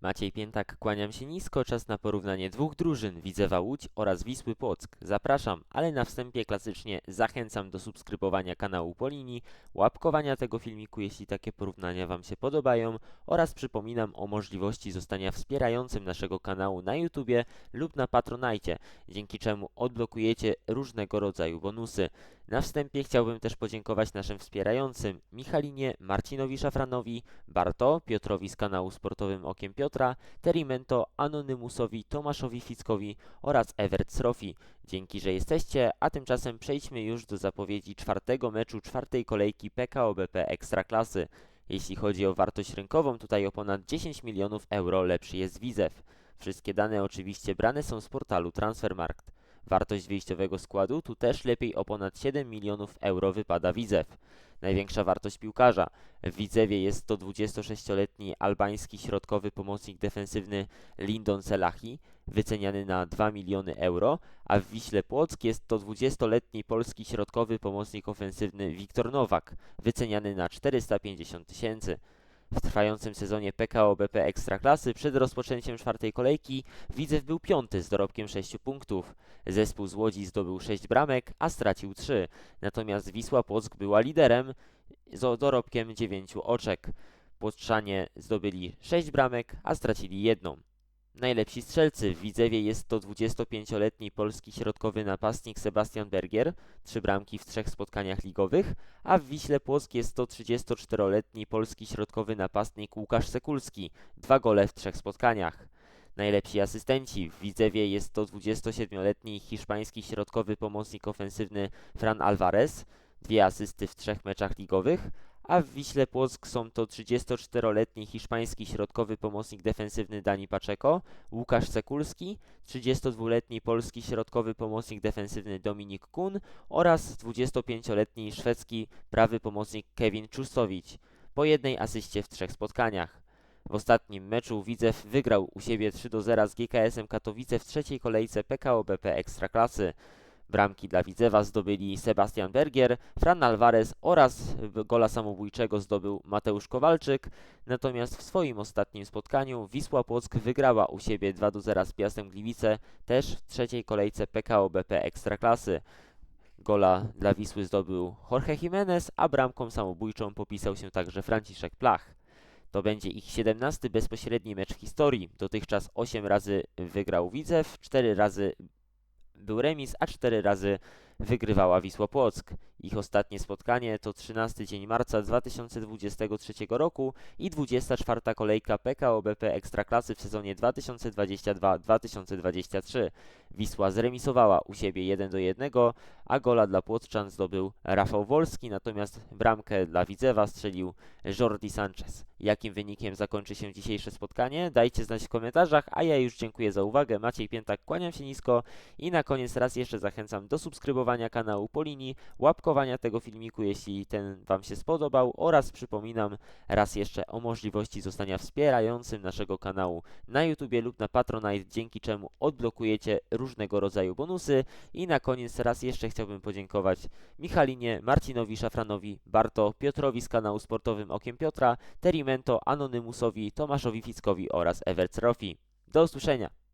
Maciej Piętak, kłaniam się nisko, czas na porównanie dwóch drużyn, Widzewa Łódź oraz Wisły Płock. Zapraszam, ale na wstępie klasycznie zachęcam do subskrybowania kanału Polini, łapkowania tego filmiku, jeśli takie porównania Wam się podobają oraz przypominam o możliwości zostania wspierającym naszego kanału na YouTubie lub na Patronajcie, dzięki czemu odblokujecie różnego rodzaju bonusy. Na wstępie chciałbym też podziękować naszym wspierającym Michalinie, Marcinowi Szafranowi, Barto, Piotrowi z kanału Sportowym Okiem Piotra, Terimento, Anonymusowi, Tomaszowi Fickowi oraz Evert Srofi. Dzięki, że jesteście, a tymczasem przejdźmy już do zapowiedzi czwartego meczu czwartej kolejki PKO BP Ekstraklasy. Jeśli chodzi o wartość rynkową, tutaj o ponad 10 milionów euro lepszy jest Widzew. Wszystkie dane oczywiście brane są z portalu Transfermarkt. Wartość wyjściowego składu tu też lepiej o ponad 7 milionów euro wypada Widzew. Największa wartość piłkarza. W Widzewie jest to 26-letni albański środkowy pomocnik defensywny Lindon Selahi, wyceniany na 2 miliony euro, a w Wiśle Płock jest to 20-letni polski środkowy pomocnik ofensywny Wiktor Nowak, wyceniany na 450 tysięcy. W trwającym sezonie PKO BP Ekstraklasy przed rozpoczęciem czwartej kolejki Widzew był piąty z dorobkiem 6 punktów. Zespół z Łodzi zdobył 6 bramek, a stracił 3. Natomiast Wisła Płock była liderem z dorobkiem 9 oczek. Płotrzanie zdobyli 6 bramek, a stracili jedną. Najlepsi strzelcy. W Widzewie jest to 25-letni polski środkowy napastnik Sebastian Bergier, 3 bramki w trzech spotkaniach ligowych, a w Wiśle Płock jest to 34-letni polski środkowy napastnik Łukasz Sekulski, 2 gole w trzech spotkaniach. Najlepsi asystenci. W Widzewie jest to 27-letni hiszpański środkowy pomocnik ofensywny Fran Alvarez, dwie asysty w trzech meczach ligowych, a w Wiśle Płock są to 34-letni hiszpański środkowy pomocnik defensywny Dani Paczeko, Łukasz Sekulski, 32-letni polski środkowy pomocnik defensywny Dominik Kun oraz 25-letni szwedzki prawy pomocnik Kevin Czustowicz, po jednej asyście w trzech spotkaniach. W ostatnim meczu Widzew wygrał u siebie 3 do 0 z GKS-em Katowice w trzeciej kolejce PKO BP Ekstraklasy. Bramki dla Widzewa zdobyli Sebastian Bergier, Fran Alvarez oraz gola samobójczego zdobył Mateusz Kowalczyk. Natomiast w swoim ostatnim spotkaniu Wisła Płock wygrała u siebie 2 do 0 z Piastem Gliwice, też w trzeciej kolejce PKO BP Ekstraklasy. Gola dla Wisły zdobył Jorge Jimenez, a bramką samobójczą popisał się także Franciszek Plach. To będzie ich 17 bezpośredni mecz w historii. Dotychczas 8 razy wygrał Widzew, 4 razy był remis, a 4 razy wygrywała Wisła Płock. Ich ostatnie spotkanie to 13 dzień marca 2023 roku i 24 kolejka PKO BP Ekstraklasy w sezonie 2022-2023. Wisła zremisowała u siebie 1 do 1, a gola dla Płotczan zdobył Rafał Wolski, natomiast bramkę dla Widzewa strzelił Jordi Sanchez. Jakim wynikiem zakończy się dzisiejsze spotkanie? Dajcie znać w komentarzach, a ja już dziękuję za uwagę. Maciej Piętak, kłaniam się nisko i na koniec raz jeszcze zachęcam do subskrybowania kanału Polini, łapkowania tego filmiku, jeśli ten Wam się spodobał oraz przypominam raz jeszcze o możliwości zostania wspierającym naszego kanału na YouTubie lub na Patronite, dzięki czemu odblokujecie różnego rodzaju bonusy i na koniec raz jeszcze chciałbym podziękować Michalinie, Marcinowi Szafranowi, Barto, Piotrowi z kanału sportowym Okiem Piotra, Terimento, Anonymusowi, Tomaszowi Fickowi oraz Evertzerowi. Do usłyszenia!